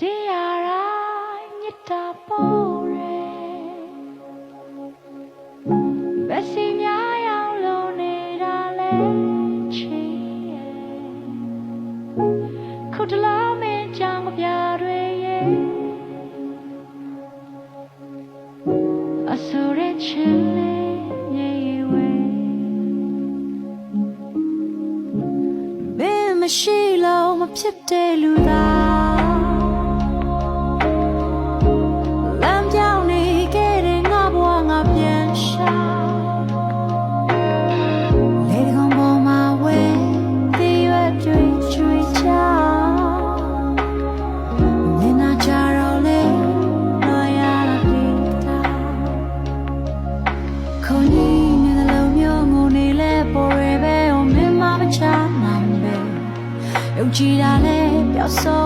တရားတိုင်းမြတ်တာပေါ်ရဲဘယ်စီများရောက်လို့နေတာလဲချီရဲ့ခုတလားမင်းကြောင့်ပြတွေရဲ့အဆူရချင်လေးမြေဝဲမင်းမရှိလို့မဖြစ်တဲ့လူသား ခုန်ကြီးနေသလုံးမျိုးငုံနေလဲပေါ်ရပဲ哦မင်းမမချနိုင်ပဲယုံကြည်တာလဲပျောက်ဆုံးမောင်ပေါ်